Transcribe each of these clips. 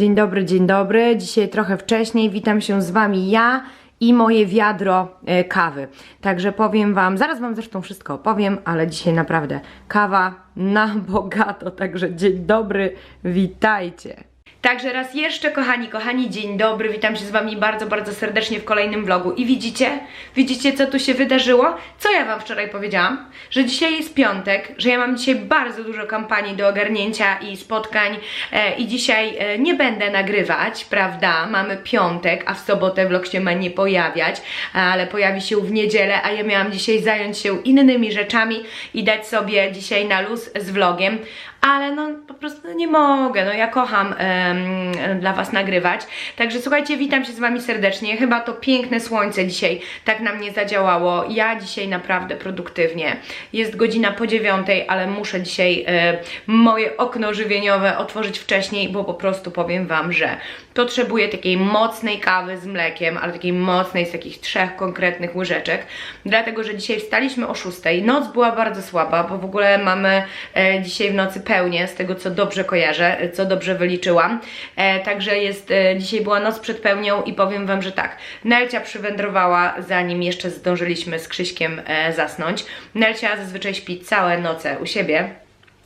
Dzień dobry, dzień dobry. Dzisiaj trochę wcześniej witam się z Wami ja i moje wiadro e, kawy. Także powiem Wam, zaraz Wam zresztą wszystko opowiem, ale dzisiaj naprawdę kawa na bogato. Także dzień dobry, witajcie. Także raz jeszcze, kochani, kochani, dzień dobry, witam się z Wami bardzo, bardzo serdecznie w kolejnym vlogu. I widzicie, widzicie co tu się wydarzyło? Co ja Wam wczoraj powiedziałam? Że dzisiaj jest piątek, że ja mam dzisiaj bardzo dużo kampanii do ogarnięcia i spotkań e, i dzisiaj e, nie będę nagrywać, prawda? Mamy piątek, a w sobotę vlog się ma nie pojawiać, ale pojawi się w niedzielę, a ja miałam dzisiaj zająć się innymi rzeczami i dać sobie dzisiaj na luz z vlogiem, ale no po prostu nie mogę, no ja kocham em, dla Was nagrywać. Także słuchajcie, witam się z Wami serdecznie. Chyba to piękne słońce dzisiaj tak na mnie zadziałało. Ja dzisiaj naprawdę produktywnie. Jest godzina po dziewiątej, ale muszę dzisiaj e, moje okno żywieniowe otworzyć wcześniej, bo po prostu powiem Wam, że potrzebuję takiej mocnej kawy z mlekiem, ale takiej mocnej z takich trzech konkretnych łyżeczek, dlatego, że dzisiaj wstaliśmy o 6. Noc była bardzo słaba, bo w ogóle mamy e, dzisiaj w nocy pełnię, z tego co dobrze kojarzę, co dobrze wyliczyłam. E, także jest, e, dzisiaj była noc przed pełnią i powiem Wam, że tak, Nelcia przywędrowała zanim jeszcze zdążyliśmy z Krzyśkiem e, zasnąć. Nelcia zazwyczaj śpi całe noce u siebie,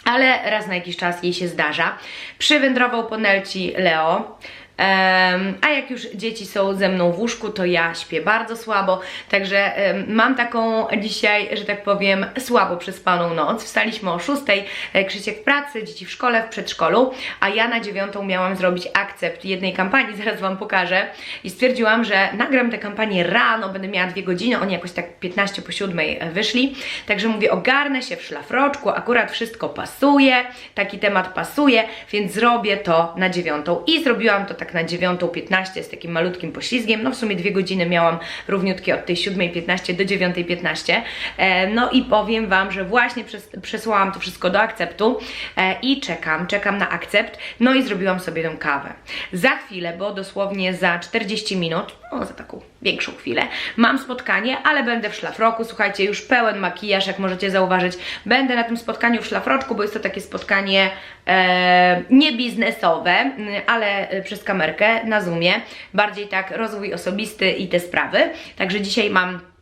ale raz na jakiś czas jej się zdarza. Przywędrował po Nelci Leo. A jak już dzieci są ze mną w łóżku, to ja śpię bardzo słabo, także mam taką dzisiaj, że tak powiem, słabo przespaną noc. Wstaliśmy o 6, e, Krzysiek w pracy, dzieci w szkole, w przedszkolu, a ja na dziewiątą miałam zrobić akcept jednej kampanii, zaraz Wam pokażę. I stwierdziłam, że nagram tę kampanię rano, będę miała dwie godziny, oni jakoś tak 15 po 7 wyszli, także mówię, ogarnę się w szlafroczku, akurat wszystko pasuje, taki temat pasuje, więc zrobię to na dziewiątą. I zrobiłam to tak na 9.15 z takim malutkim poślizgiem. No w sumie dwie godziny miałam równiutkie od tej 7.15 do 9.15. E, no i powiem Wam, że właśnie przes przesłałam to wszystko do akceptu e, i czekam, czekam na akcept. No i zrobiłam sobie tę kawę. Za chwilę, bo dosłownie za 40 minut, no za taką większą chwilę, mam spotkanie, ale będę w szlafroku. Słuchajcie, już pełen makijaż, jak możecie zauważyć. Będę na tym spotkaniu w szlafroczku, bo jest to takie spotkanie e, nie biznesowe, m, ale e, przez kamerkę na Zoomie. Bardziej tak rozwój osobisty i te sprawy. Także dzisiaj mam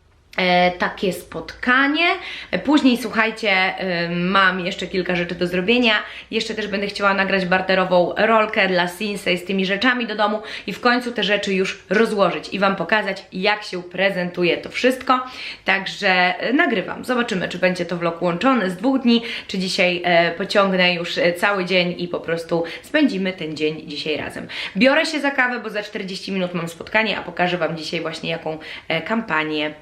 takie spotkanie. E, Później, słuchajcie, e, mam jeszcze kilka rzeczy do zrobienia. Jeszcze też będę chciała nagrać barterową rolkę dla Sinsei z tymi rzeczami do domu i w końcu te rzeczy już rozłożyć i Wam pokazać, jak się prezentuje to wszystko. Także e, nagrywam. Zobaczymy, czy będzie to vlog łączony z dwóch dni, czy dzisiaj e, pociągnę już e, cały dzień i po prostu spędzimy ten dzień dzisiaj razem. Biorę się za kawę, bo za 40 minut mam spotkanie, a pokażę Wam dzisiaj właśnie jaką e, kampanię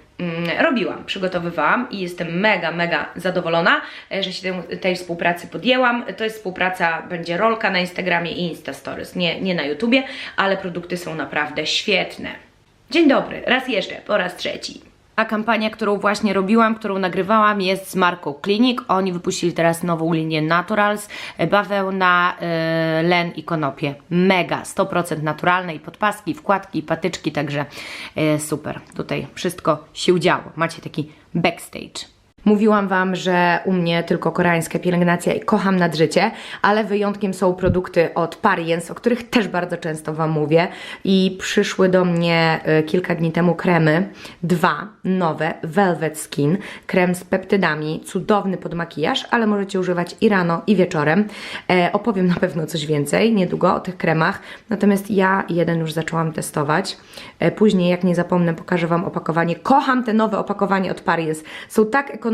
robiłam, przygotowywałam i jestem mega, mega zadowolona, e, że się tej współpracy podjęłam. To jest współpraca, będzie rolka na Instagramie i Insta Stories, nie, nie na YouTubie, ale produkty są naprawdę świetne. Dzień dobry, raz jeszcze, po raz trzeci. Kampania, którą właśnie robiłam, którą nagrywałam jest z marką Clinic. Oni wypuścili teraz nową linię Naturals, e, bawełna, e, len i konopie. Mega, 100% naturalne i podpaski, wkładki, i patyczki, także e, super. Tutaj wszystko się działo. Macie taki backstage. Mówiłam Wam, że u mnie tylko koreańska pielęgnacja i kocham nad życie, ale wyjątkiem są produkty od Pariens, o których też bardzo często Wam mówię i przyszły do mnie y, kilka dni temu kremy, dwa nowe, Velvet Skin, krem z peptydami, cudowny pod makijaż, ale możecie używać i rano i wieczorem. E, opowiem na pewno coś więcej niedługo o tych kremach, natomiast ja jeden już zaczęłam testować. E, później, jak nie zapomnę, pokażę Wam opakowanie. Kocham te nowe opakowania od Pariens. Są tak ekonomiczne,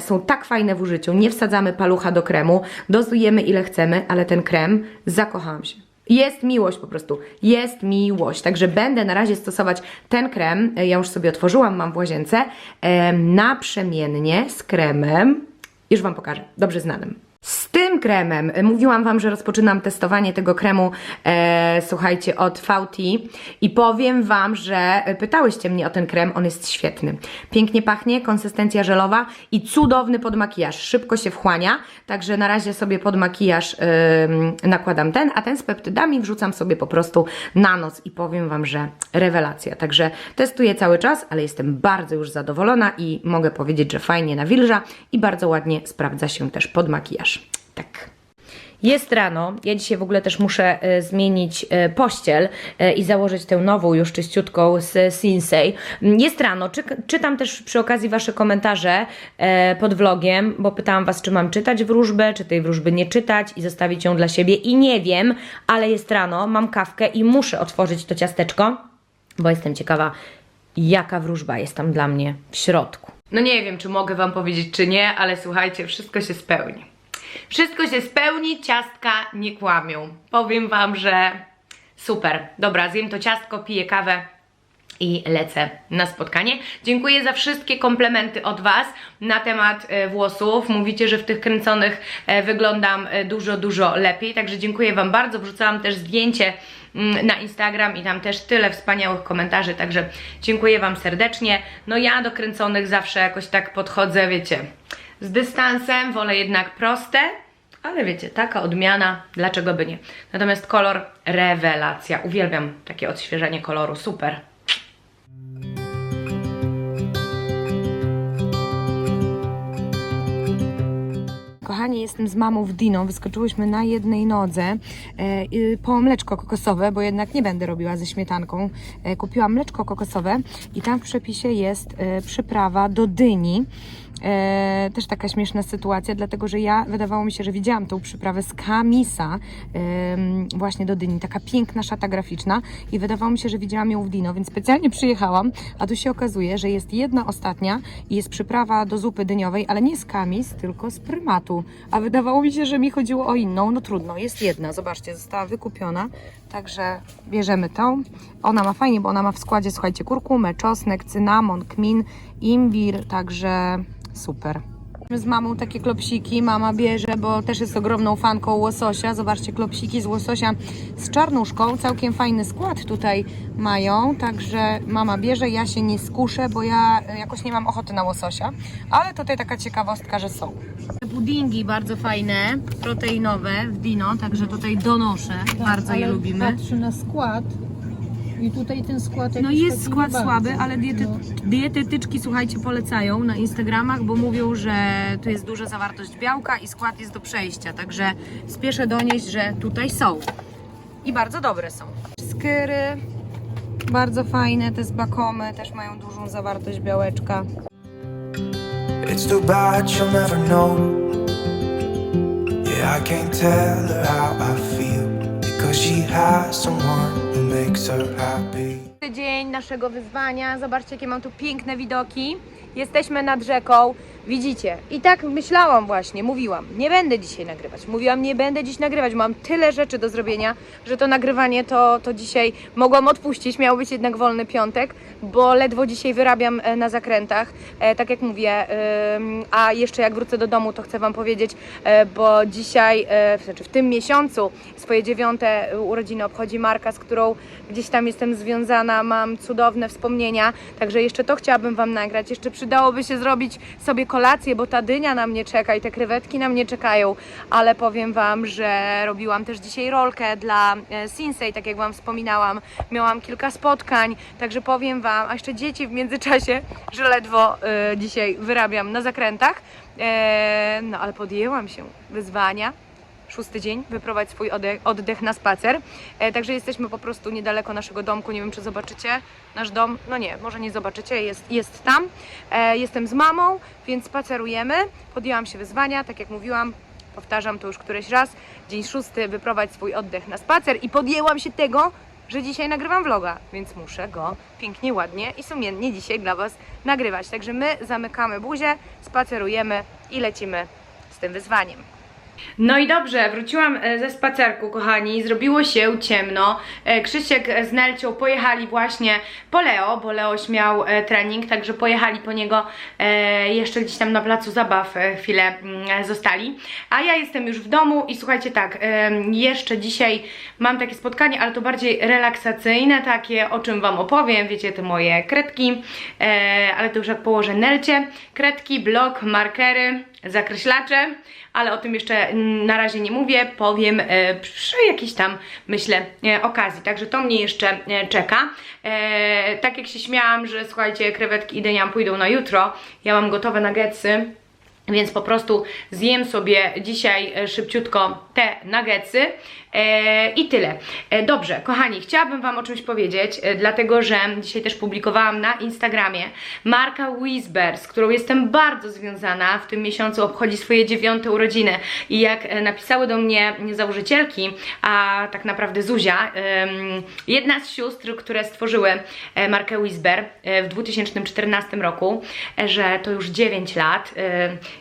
są tak fajne w użyciu. Nie wsadzamy palucha do kremu, dozujemy ile chcemy, ale ten krem zakochałam się. Jest miłość po prostu, jest miłość. Także będę na razie stosować ten krem, e, ja już sobie otworzyłam, mam w łazience, e, naprzemiennie z kremem, już Wam pokażę, dobrze znanym. Z tym kremem, e, mówiłam Wam, że rozpoczynam testowanie tego kremu, e, słuchajcie, od VT i powiem Wam, że e, pytałyście mnie o ten krem, on jest świetny. Pięknie pachnie, konsystencja żelowa i cudowny pod makijaż, szybko się wchłania, także na razie sobie pod makijaż ym, nakładam ten, a ten z peptydami wrzucam sobie po prostu na noc i powiem Wam, że rewelacja. Także testuję cały czas, ale jestem bardzo już zadowolona i mogę powiedzieć, że fajnie nawilża i bardzo ładnie sprawdza się też pod makijaż. Tak. Jest rano, ja dzisiaj w ogóle też muszę e, zmienić e, pościel e, i założyć tę nową, już czyściutką z Sinsei. Jest rano, czy, czytam też przy okazji Wasze komentarze pod vlogiem, bo pytałam Was, czy mam czytać wróżbę, czy tej wróżby nie czytać i zostawić ją dla siebie i nie wiem, ale jest rano, mam kawkę i muszę otworzyć to ciasteczko, bo jestem ciekawa, jaka wróżba jest tam dla mnie w środku. No nie wiem, czy mogę Wam powiedzieć, czy nie, ale słuchajcie, wszystko się spełni. Wszystko się spełni, ciastka nie kłamią. Powiem Wam, że super. Dobra, zjem to ciastko, piję kawę i lecę na spotkanie. Dziękuję za wszystkie komplementy od Was na temat e, włosów. Mówicie, że w tych kręconych e, wyglądam e, dużo, dużo lepiej, także dziękuję Wam bardzo. Wrzucałam też zdjęcie mm, na Instagram i tam też tyle wspaniałych komentarzy, także dziękuję Wam serdecznie. No ja do kręconych zawsze jakoś tak podchodzę, wiecie, z dystansem, wolę jednak proste, ale wiecie, taka odmiana, dlaczego by nie. Natomiast kolor rewelacja. Uwielbiam takie odświeżenie koloru, super. Kochani, jestem z mamą w Dino. Wyskoczyłyśmy na jednej nodze e, po mleczko kokosowe, bo jednak nie będę robiła ze śmietanką. E, kupiłam mleczko kokosowe i tam w przepisie jest e, przyprawa do dyni. E, też taka śmieszna sytuacja, dlatego że ja wydawało mi się, że widziałam tą przyprawę z Kamisa em, właśnie do dyni. Taka piękna szata graficzna i wydawało mi się, że widziałam ją w Dino, więc specjalnie przyjechałam, a tu się okazuje, że jest jedna ostatnia i jest przyprawa do zupy dyniowej, ale nie z Kamis, tylko z prymatu. A wydawało mi się, że mi chodziło o inną. No trudno, jest jedna. Zobaczcie, została wykupiona. Także bierzemy tą. Ona ma fajnie, bo ona ma w składzie, słuchajcie, kurkumę, czosnek, cynamon, kmin, imbir, także super. Z mamą takie klopsiki mama bierze, bo też jest ogromną fanką łososia. Zobaczcie, klopsiki z łososia z czarnuszką. Całkiem fajny skład tutaj mają, także mama bierze. Ja się nie skuszę, bo ja jakoś nie mam ochoty na łososia. Ale tutaj taka ciekawostka, że są. Pudingi bardzo fajne, proteinowe w Dino, także tutaj donoszę. bardzo je Tak, lubimy. Patrzy na skład i tutaj ten skład No jakiś jest taki skład nie bardzo. słaby, ale diety, No. dietetyczki, słuchajcie, polecają na Instagramach, bo mówią, że tu jest duża zawartość białka i skład jest do przejścia, także spieszę donieść, że tutaj są. I bardzo dobre są. Skyry, bardzo fajne, te z bakomy też mają dużą zawartość białeczka. It's too bad she'll never know. Yeah, I can't tell her how I feel because she has someone makes her happy. Dzień naszego wyzwania. Zobaczcie, jakie mam tu piękne widoki. Jesteśmy nad rzeką. Widzicie? I tak myślałam właśnie, mówiłam, nie będę dzisiaj nagrywać. Mówiłam, nie będę dziś nagrywać. Mam tyle rzeczy do zrobienia, że to nagrywanie to, to dzisiaj mogłam odpuścić. Miał być jednak wolny piątek, bo ledwo dzisiaj wyrabiam e, na zakrętach. E, tak jak mówię, a jeszcze jak wrócę do domu, to chcę Wam powiedzieć, e, bo dzisiaj, znaczy w tym miesiącu, swoje dziewiąte urodziny obchodzi Marka, z którą gdzieś tam jestem związana, mam cudowne wspomnienia, także jeszcze to chciałabym Wam nagrać. Jeszcze przydałoby się zrobić sobie kolację, bo ta dynia na mnie czeka i te krewetki na mnie czekają, ale powiem Wam, że robiłam też dzisiaj rolkę dla e, Sinsei, tak jak Wam wspominałam. Miałam kilka spotkań, także powiem Wam, a jeszcze dzieci w międzyczasie, że ledwo e, dzisiaj wyrabiam na zakrętach. E, no ale podjęłam się wyzwania szósty dzień, wyprowadź swój oddech, na spacer. E, także jesteśmy po prostu niedaleko naszego domku. Nie wiem, czy zobaczycie nasz dom. No nie, może nie zobaczycie, jest, jest tam. E, jestem z mamą, więc spacerujemy. Podjęłam się wyzwania, tak jak mówiłam. Powtarzam to już któryś raz. Dzień szósty, wyprowadź swój oddech na spacer i podjęłam się tego, że dzisiaj nagrywam vloga, więc muszę go pięknie, ładnie i sumiennie dzisiaj dla Was nagrywać. Także my zamykamy buzię, spacerujemy i lecimy z tym wyzwaniem. No i dobrze, wróciłam e, ze spacerku, kochani. Zrobiło się ciemno. E, Krzysiek z Nelcią pojechali właśnie po Leo, bo Leoś miał e, trening, także pojechali po niego jeszcze gdzieś tam na placu zabaw chwilę mm, zostali. A ja jestem już w domu i słuchajcie tak, jeszcze dzisiaj mam takie spotkanie, ale to bardziej relaksacyjne, takie o czym Wam opowiem. Wiecie, te moje kredki, ale to już jak położę Nelcie. Kredki, blok, markery, zakreślacze, ale o tym jeszcze na razie nie mówię, powiem e, przy jakiejś tam, myślę, e, okazji. Także to mnie jeszcze e, czeka. Tak jak się śmiałam, że słuchajcie, krewetki i dynia pójdą na jutro, ja mam gotowe nuggetsy, więc po prostu zjem sobie dzisiaj szybciutko te nuggetsy e, i tyle. E, dobrze, kochani, chciałabym Wam o czymś powiedzieć, e, dlatego że dzisiaj też publikowałam na Instagramie marka Whisper, z którą jestem bardzo związana, w tym miesiącu obchodzi swoje dziewiąte urodziny. I jak napisały do mnie założycielki, a tak naprawdę Zuzia, jedna z sióstr, które stworzyły markę Whisper w 2014 roku, że to już 9 lat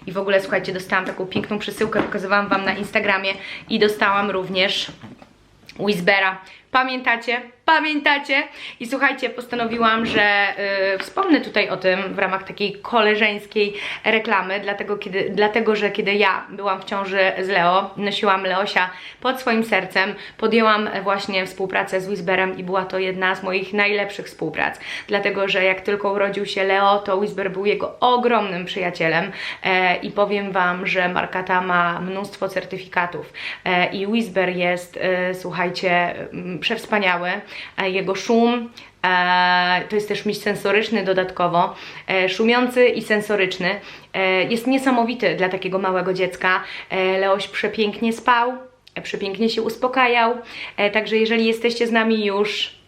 i w ogóle słuchajcie, dostałam taką piękną przesyłkę, pokazywałam Wam na Instagramie i dostałam również Whispera. Pamiętacie? Pamiętacie? I słuchajcie, postanowiłam, że y, wspomnę tutaj o tym w ramach takiej koleżeńskiej reklamy, dlatego, kiedy, dlatego że kiedy ja byłam w ciąży z Leo, nosiłam Leosia pod swoim sercem, podjęłam właśnie współpracę z Whisperem i była to jedna z moich najlepszych współprac, dlatego że jak tylko urodził się Leo, to Whisper był jego ogromnym przyjacielem e, i powiem Wam, że marka ta ma mnóstwo certyfikatów e, i Whisper jest, e, słuchajcie, przewspaniały, e, jego szum, e, to jest też miś sensoryczny dodatkowo, e, szumiący i sensoryczny, jest niesamowity dla takiego małego dziecka, Leoś przepięknie spał, przepięknie się uspokajał, także jeżeli jesteście z nami już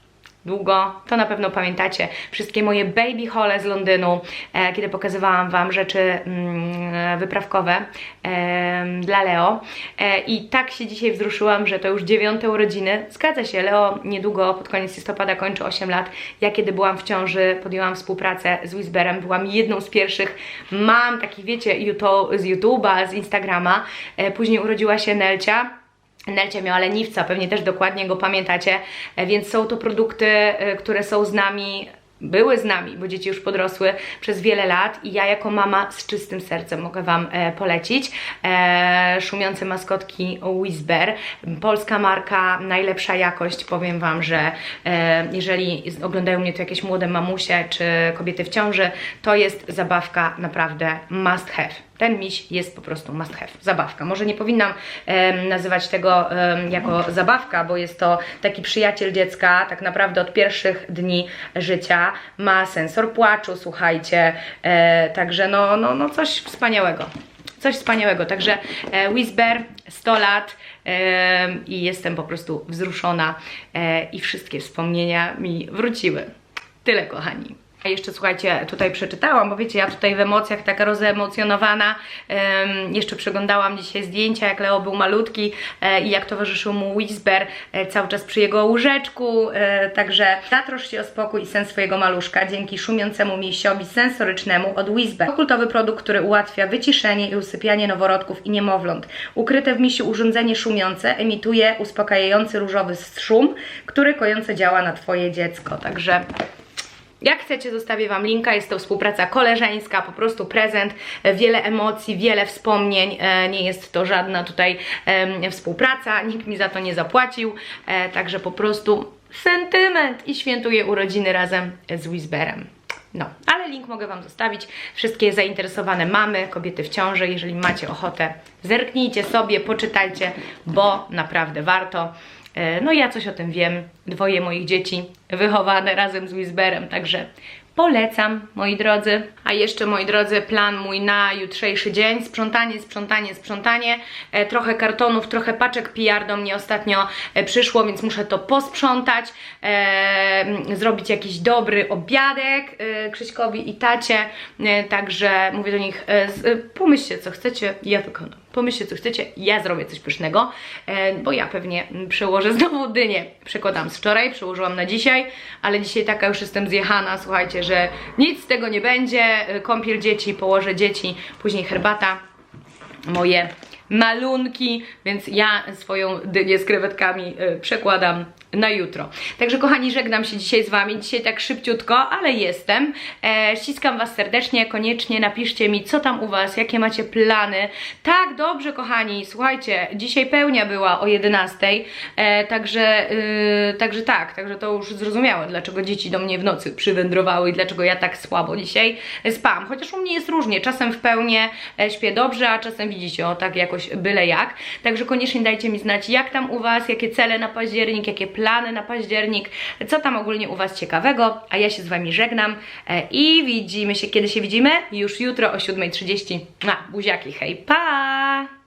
długo, to na pewno pamiętacie wszystkie moje baby hole z Londynu, e, kiedy pokazywałam Wam rzeczy mm, wyprawkowe e, dla Leo. E, I tak się dzisiaj wzruszyłam, że to już dziewiąte urodziny. Zgadza się, Leo niedługo, pod koniec listopada kończy 8 lat. Ja kiedy byłam w ciąży, podjęłam współpracę z Whisperem, byłam jedną z pierwszych mam takich, wiecie, YouTube, z YouTube'a, z Instagrama. E, później urodziła się Nelcia. Nelcia miała leniwca, pewnie też dokładnie go pamiętacie, e, więc są to produkty, e, które są z nami, były z nami, bo dzieci już podrosły przez wiele lat i ja jako mama z czystym sercem mogę Wam e, polecić. E, szumiące maskotki Whisper, polska marka, najlepsza jakość, powiem Wam, że e, jeżeli oglądają mnie tu jakieś młode mamusie czy kobiety w ciąży, to jest zabawka naprawdę must have ten miś jest po prostu must have, zabawka. Może nie powinnam em, nazywać tego em, jako zabawka, bo jest to taki przyjaciel dziecka, tak naprawdę od pierwszych dni życia. Ma sensor płaczu, słuchajcie, e, także no, no, no coś wspaniałego. Coś wspaniałego, także e, Whisper 100 lat e, i jestem po prostu wzruszona e, i wszystkie wspomnienia mi wróciły. Tyle kochani. A jeszcze słuchajcie, tutaj przeczytałam, bo wiecie, ja tutaj w emocjach taka rozemocjonowana. Em, jeszcze przeglądałam dzisiaj zdjęcia, jak Leo był malutki e, i jak towarzyszył mu Whisper e, cały czas przy jego łóżeczku. E, także zatrosz się o spokój i sen swojego maluszka dzięki szumiącemu mięsiowi sensorycznemu od Whisper. To kultowy produkt, który ułatwia wyciszenie i usypianie noworodków i niemowląt. Ukryte w misiu urządzenie szumiące emituje uspokajający różowy szum, który kojąco działa na Twoje dziecko. Także jak chcecie, zostawię Wam linka. Jest to współpraca koleżeńska, po prostu prezent, wiele emocji, wiele wspomnień. E, Nie jest to żadna tutaj współpraca, nikt mi za to nie zapłacił. E, Także po prostu sentyment i świętuję urodziny razem z Whisperem. No, ale link mogę Wam zostawić. Wszystkie zainteresowane mamy, kobiety w ciąży, jeżeli macie ochotę, zerknijcie sobie, poczytajcie, bo naprawdę warto. E, No ja coś o tym wiem. Dwoje moich dzieci wychowane razem z Whisperem, także polecam, moi drodzy. A jeszcze, moi drodzy, plan mój na jutrzejszy dzień. Sprzątanie, sprzątanie, sprzątanie. E, trochę kartonów, trochę paczek PR do mnie ostatnio e, przyszło, więc muszę to posprzątać. E, zrobić jakiś dobry obiadek e, Krzyśkowi i tacie. E, także mówię do nich, e, pomyślcie co chcecie, ja wykonam. Pomyślcie co chcecie, ja zrobię coś pysznego, e, bo ja pewnie przełożę znowu dynię. Przekładam z wczoraj, przełożyłam na dzisiaj, ale dzisiaj taka już jestem zjechana, słuchajcie, że nic z tego nie będzie. E, Kąpiel dzieci, położę dzieci, później herbata, moje malunki, więc ja swoją dynię z krewetkami e, przekładam na jutro. Także kochani, żegnam się dzisiaj z Wami, dzisiaj tak szybciutko, ale jestem. E, ściskam Was serdecznie, koniecznie napiszcie mi, co tam u Was, jakie macie plany. Tak, dobrze kochani, słuchajcie, dzisiaj pełnia była o 11, e, także, y, także tak, także to już zrozumiałe, dlaczego dzieci do mnie w nocy przywędrowały i dlaczego ja tak słabo dzisiaj spałam. Chociaż u mnie jest różnie, czasem w pełnie e, śpię dobrze, a czasem widzicie, o tak jakoś byle jak. Także koniecznie dajcie mi znać, jak tam u Was, jakie cele na październik, jakie plany na październik, co tam ogólnie u Was ciekawego, a ja się z Wami żegnam e, i widzimy się, kiedy się widzimy? Już jutro o 7.30. Na, buziaki, hej, pa!